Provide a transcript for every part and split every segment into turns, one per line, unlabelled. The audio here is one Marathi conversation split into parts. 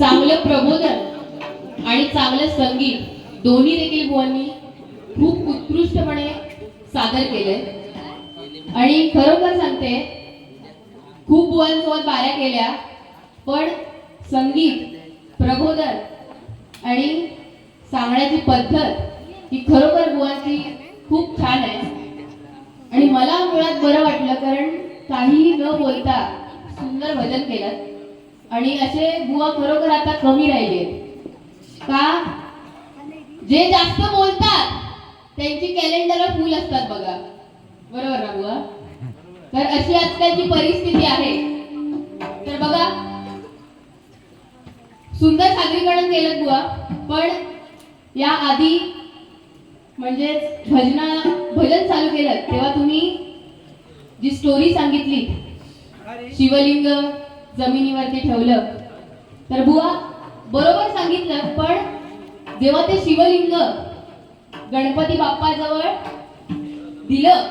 चांगलं प्रबोधन आणि चांगलं संगीत दोन्ही देखील बुवांनी खूप उत्कृष्टपणे सादर केलंय. आणि खरोखर सांगते खूप बुवांसोबत बाऱ्या केल्या पण संगीत प्रबोधन आणि सांगण्याची पद्धत ही खरोखर बुवांची खूप छान आहे. आणि मला मुळात बरं वाटलं कारण काहीही न बोलता सुंदर भजन केलं. आणि असे बुवा खरोखर आता कमी राहिले. का? जे जास्त बोलतात त्यांची कॅलेंडर फुल असतात बघा. बरोबर ना बुवा? तर अशी आजकालची परिस्थिती आहे. तर बघा सुंदर सादरीकरण केलं बुवा. पण या आधी म्हणजेच भजना भजन चालू केलं तेव्हा तुम्ही जी स्टोरी सांगितली शिवलिंग जमिनीवरती ठेवलं. तर बुवा बरोबर सांगितलं पण जेव्हा ते शिवलिंग गणपती बाप्पाजवळ दिलं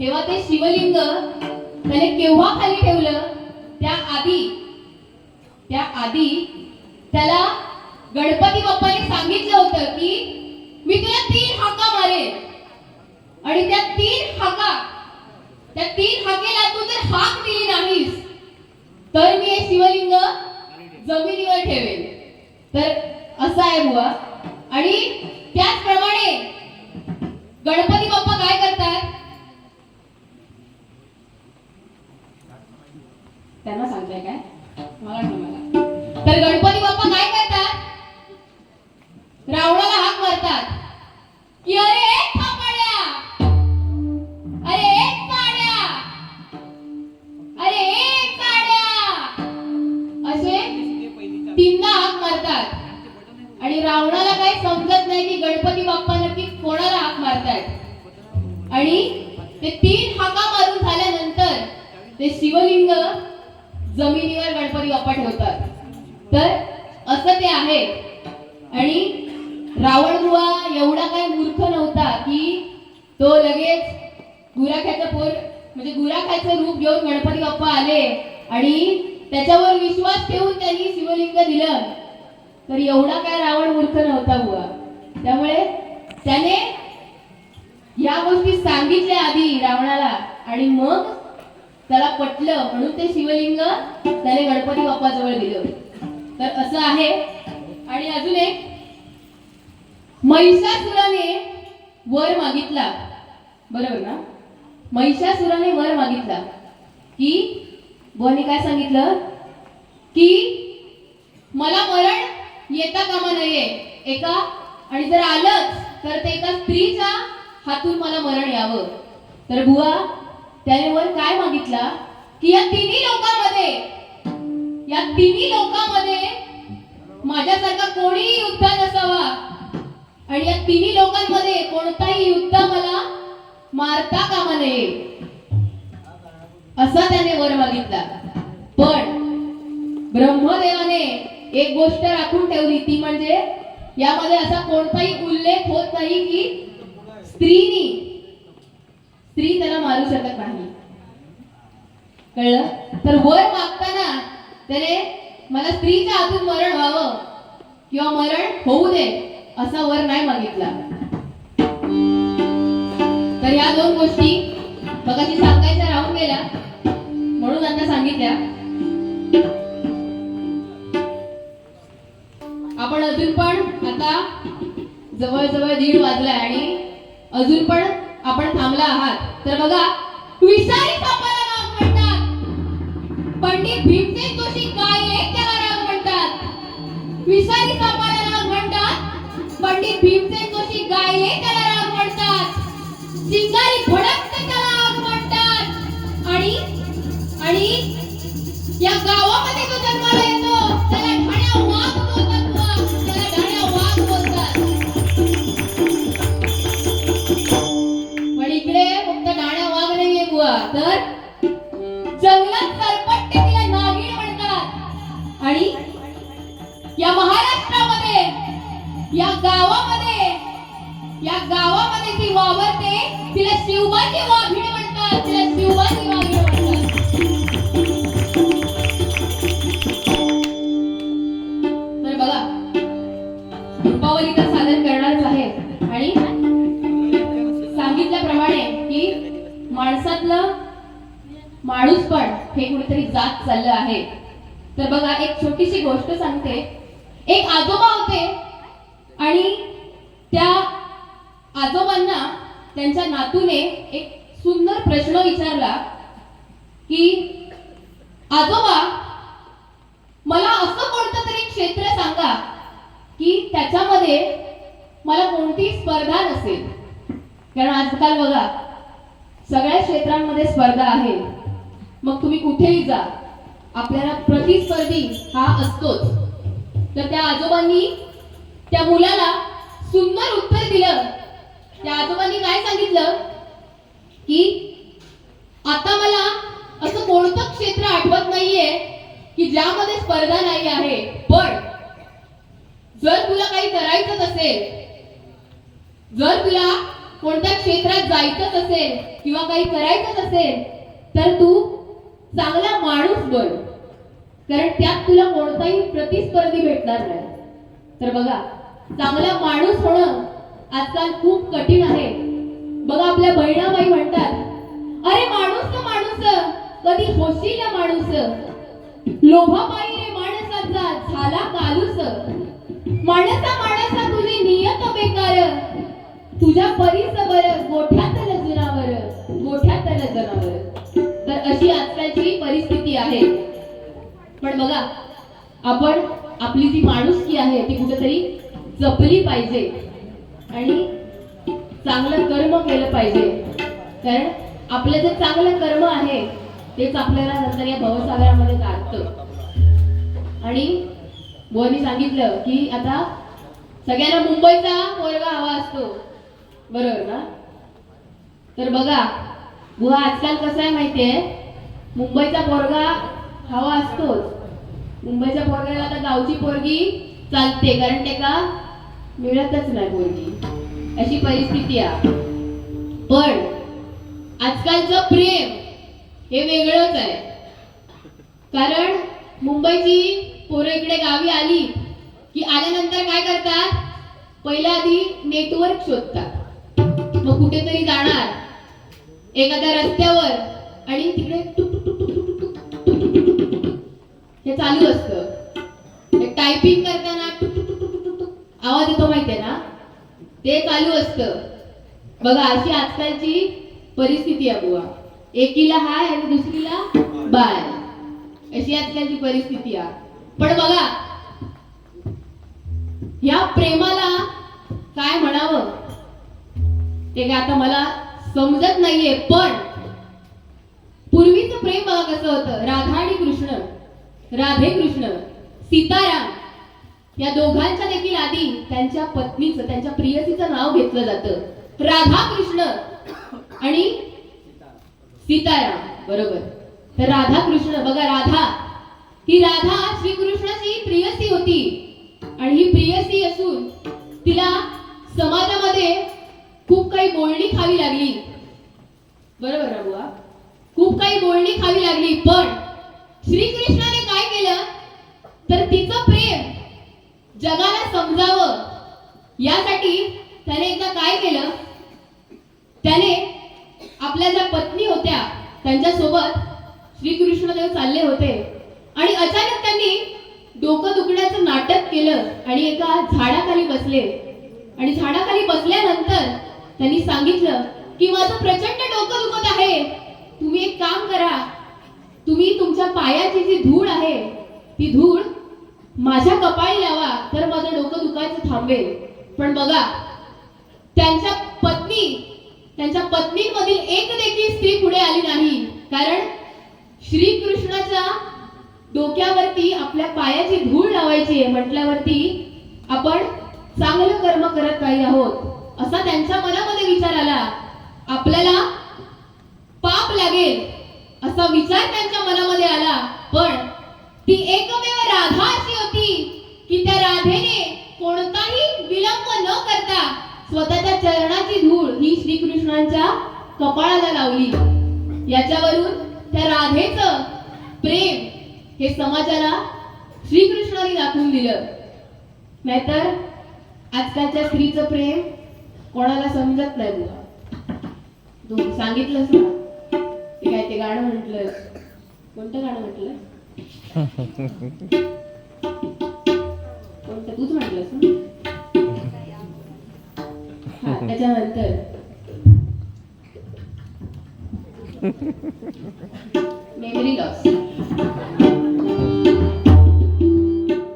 तेव्हा ते शिवलिंग त्याने केव्हा खाली ठेवलं? त्या आधी त्या आधी त्याला गणपती बाप्पाने सांगितलं होतं की मी तुला तीन हाका मारे आणि त्या तीन हाका त्या तीन हाकेला तू जर हाक दिली नाहीस तर मी हे शिवलिंग जमिनीवर ठेवेल तर असं आहे बुवा. आणि त्याचप्रमाणे गणपती बाप्पा काय करतात? त्यांना सांगताय काय? मला मला तर गणपती बाप्पा काय करतात? रावणाला हाक मारतात. की अरे शिवलिंग जमिनीवर गणपती बाप्पा ठेवतात. तर असं ते आहे. आणि रावण बुवा एवढा काही मूर्ख नव्हता की तो लगेच गुराख्याचं पोर म्हणजे गुराख्याचं रूप घेऊन गणपती बाप्पा आले आणि त्याच्यावर विश्वास ठेवून त्यांनी शिवलिंग दिलं. तर एवढा काय रावण मूर्ख नव्हता बुवा. त्यामुळे त्याने या गोष्टी सांगितल्या आधी रावणाला. आणि मग त्याला पटलं म्हणून ते शिवलिंग त्याने गणपती बाप्पाजवळ दिलं. तर असं आहे. आणि अजून एक महिषासुराने वर मागितला. बरोबर ना? महिषासुराने वर मागितला. की बुवाने काय सांगितलं? की मला मरण येता कामा नये. एका आणि जर आलंच तर ते एका स्त्रीच्या हातून मला मरण यावं. तर बुवा त्याने वर काय मागितला? की या तिन्ही लोकांमध्ये या तिन्ही लोकांमध्ये माझ्यासारखा कोणीही युद्ध नसावा. आणि या तिन्ही लोकांमध्ये कोणताही युद्ध मला मारता कामा नये. असा त्याने वर मागितला. पण ब्रह्मदेवाने एक गोष्ट राखून ठेवली ती म्हणजे यामध्ये असा कोणताही उल्लेख होत नाही की स्त्रीनी स्त्री त्याला मारू शकत नाही. कळलं? तर वर मागताना त्याने मला स्त्रीच्या हातून मरण व्हावं किंवा मरण होऊ दे असा वर नाही मागितला. तर या दोन गोष्टी मगाशी सांगायच्या राहून गेल्या म्हणून आता सांगितल्या. आपण अजून पण आता जवळजवळ दीड वाजलाय आणि अजून पण आपण थांबला आहात. तर बघा विषारी सापाला राम म्हणतात. पंडित भीमसेन जोशी काय गायले त्याला राम म्हणतात. विषारी सापाला राम म्हणतात. पंडित भीमसेन जोशी गायले त्याला राम म्हणतात. सिंगारी भडक त्याला राम म्हणतात. आणि आणि या गावात दीपावली तर सादर करणारच आहे. आणि सांगितल्याप्रमाणे की माणसातलं माणूस पण हे कुठेतरी जात चाललं आहे. तर बघा एक छोटीशी गोष्ट सांगते. एक आजोबा होते आणि त्या आजोबांना त्यांच्या नातूने एक सुंदर प्रश्न विचारला की आजोबा मला असं कोणतं तरी क्षेत्र सांगा की त्याच्यामध्ये मला कोणती स्पर्धा नसेल. कारण आजकाल बघा सगळ्या क्षेत्रांमध्ये स्पर्धा आहे. मग तुम्ही कुठेही जा आपल्याला प्रतिस्पर्धी हा असतोच. तर त्या आजोबांनी त्या मुलाला सुंदर उत्तर दिलं. त्या आजोबांनी काय सांगितलं? की आता मला असं कोणतं क्षेत्र आठवत नाहीये की ज्यामध्ये स्पर्धा नाही आहे पण जर तुला काही करायचंच असेल जर तुला कोणत्या क्षेत्रात जायचंच असेल किंवा काही करायचंच असेल तर तू चांगला माणूस बन. कारण त्यात तुला कोणताही प्रतिस्पर्धी भेटणार नाही. तर बघा चांगला माणूस होणं आजकाल खूप कठीण आहे. बघा आपल्या बहिणाबाई म्हणतात अरे माणूस माणूस कधी होशील ना माणूस? लोभाबाई रे माणसाचा झाला कालूस. माणसा माणसा तुझी नियत बेकार. तुझ्या परीस बर गोठ्यातल जनावर गोठ्यातल जनावर तर अशी आजकालची परिस्थिती आहे. पण बघा आपण आपली जी माणुसकी आहे ती कुठेतरी जपली पाहिजे. आणि चांगलं कर्म केलं पाहिजे. कारण आपलं जे चांगलं कर्म आहे तेच आपल्याला नंतर या भवसागरामध्ये काढतं आणि बोनी सांगितलं की आता सगळ्यांना मुंबईचा पोरगा हवा असतो. बरोबर ना? तर बघा बुवा आजकाल कसं आहे माहितीये? मुंबईचा पोरगा हवा असतोच. मुंबईच्या पोरग्याला आता गावची पोरगी चालते कारण ते का मिळतच नाही पोरगी. अशी परिस्थिती आहे. पण आजकालचं प्रेम हे वेगळंच आहे. कारण मुंबईची पोरं इकडे गावी आली की आल्यानंतर काय करतात पहिल्या आधी नेटवर्क शोधतात मग कुठेतरी जाणार एखाद्या रस्त्यावर आणि तिकडे हे चालू असतं टायपिंग करताना आवाज येतो माहितीये ना ते चालू असत बघा अशी आजकालची परिस्थिती आहे बुवा एकीला हाय आणि दुसरीला बाय अशी आजकालची परिस्थिती आहे पण बघा या प्रेमाला काय म्हणावं? ते काय आता मला समजत नाहीये पण पूर्वीचं प्रेम बघा कसं होतं. राधा आणि कृष्ण राधे कृष्ण सीताराम या दोघांच्या देखील आधी त्यांच्या पत्नीचं त्यांच्या प्रियसीचं नाव घेतलं जातं. राधा कृष्ण आणि सीताराम बरोबर. तर राधा कृष्ण बघा राधा ही राधा श्रीकृष्णाची प्रियसी होती. आणि ही प्रियसी असून तिला समाजामध्ये खूप काही बोलणी खावी लागली. बरोबर ना बुवा? खूप काही बोलणी खावी लागली. पण श्रीकृष्णाने काय केलं? तर तिचं प्रेम जगाला समजावं यासाठी त्याने एकदा काय केलं? त्याने आपल्या ज्या पत्नी होत्या त्यांच्यासोबत श्रीकृष्णदेव चालले होते. आणि अचानक त्यांनी डोकं दुखण्याचं नाटक केलं आणि एका झाडाखाली बसले. आणि झाडाखाली बसल्यानंतर त्यांनी सांगितलं की माझं प्रचंड डोकं दुखत आहे. तुम्ही एक काम करा. तुम्ही तुमच्या पायाची जी धूळ आहे ती धूळ माझ्या कपाळी लावा तर माझं डोकं दुखायचं थांबेल. पण बघा त्यांच्या पत्नी त्यांच्या पत्नीमधील एक देखील स्त्री पुढे आली नाही. कारण श्रीकृष्णाचा डोक्यावरती आपल्या पायाची धूळ लावायची आहे. म्हटल्यावरती आपण चांगलं कर्म करत नाही आहोत. असा त्यांच्या मनामध्ये विचार आला. आपल्याला पाप लागेल असा विचार त्यांच्या मनामध्ये आला. पण ती एकमेव राधा अशी होती की त्या राधेने कोणताही विलंब न करता स्वतःच्या चरणाची धूळ ही श्रीकृष्णांच्या कपाळाला लावली. याच्यावरून त्या राधेचं प्रेम हे समाजाला श्रीकृष्णाने दाखवून दिलं. नाहीतर आजकालच्या स्त्रीचं प्रेम कोणाला समजत नाही बुवा तू सांगितलंस ना. ते काय ते गाणं म्हटलं कोणतं गाणं म्हटलं कोणतं? तूच म्हटलंस ना. हा त्याच्यानंतर. मेमरी लॉस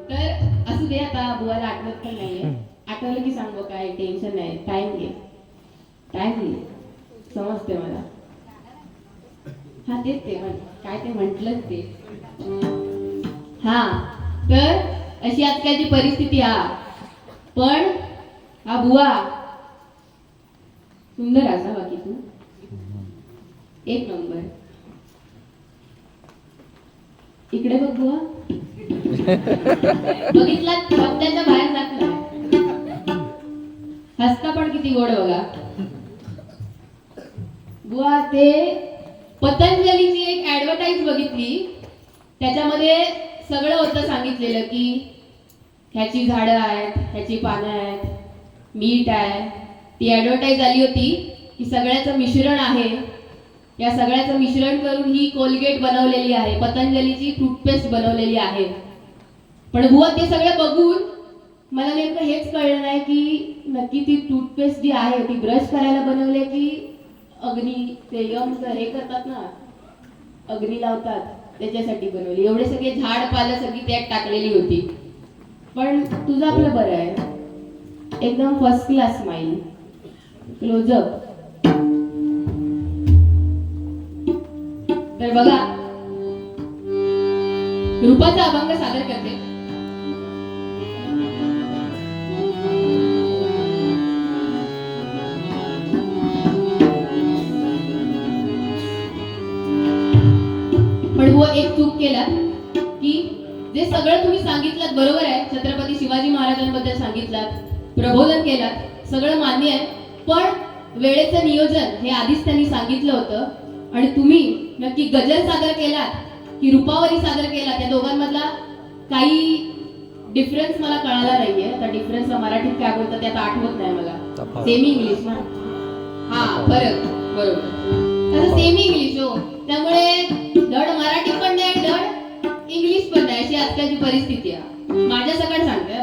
तर असू दे आता बुवाला आठवत पण नाहीये. आठवलं की सांगू काय? टेन्शन नाही. टाइम घे. टाइम घे. समजते मला. हा तेच ते काय ते म्हंटलच ते. हा तर अशी आजकालची परिस्थिती हा. पण हा बुवा सुंदर असा बाकी तू? एक नंबर. इकडे बघ बुवा. बघितला? शब्दाच्या बाहेर जात हसता पण किती गोड बघा. बुवा ते पतंजलीची एक ऍडव्हर्टाईज बघितली. त्याच्यामध्ये सगळं होतं सांगितलेलं की ह्याची झाडं आहेत ह्याची पानं आहेत मीठ आहे. ती ऍडव्हर्टाईज आली होती की सगळ्याचं मिश्रण आहे. या सगळ्याचं मिश्रण करून ही कोलगेट बनवलेली आहे पतंजलीची टूथपेस्ट बनवलेली आहे. पण बुवा ते सगळं बघून मला नेमकं हेच कळलं नाही की नक्की ती टूथपेस्ट जी आहे ती ब्रश करायला बनवली की अग्नी ते यम हे करतात ना अग्नी लावतात त्याच्यासाठी बनवली. एवढे सगळे झाड पालं सगळी त्यात टाकलेली होती. पण तुझं आपलं बरं आहे. एकदम फर्स्ट क्लास स्माइल क्लोजअप तर बघा. रूपाचा अभंग सादर करते. पण वो एक चूक केला की जे सगळं तुम्ही सांगितलं बरोबर आहे. छत्रपती शिवाजी महाराजांबद्दल सांगितलात प्रबोधन केलात सगळं मान्य आहे. पण वेळेचं नियोजन हे आधीच त्यांनी सांगितलं होतं. आणि तुम्ही नक्की गजल सादर केलात की रुपावरी सादर केला त्या दोघांमधला काही डिफरन्स मला कळाला नाहीये. त्या डिफरन्सला मराठीत काय बोलतात ते आता आठवत नाही मला. सेमी इंग्लिश ना? हा फरक बरोबर. आता सेमी इंग्लिश हो. त्यामुळे धड मराठी पण नाही धड इंग्लिश पण नाही अशी आजकालची परिस्थिती आहे. माझ्या सगळं सांगते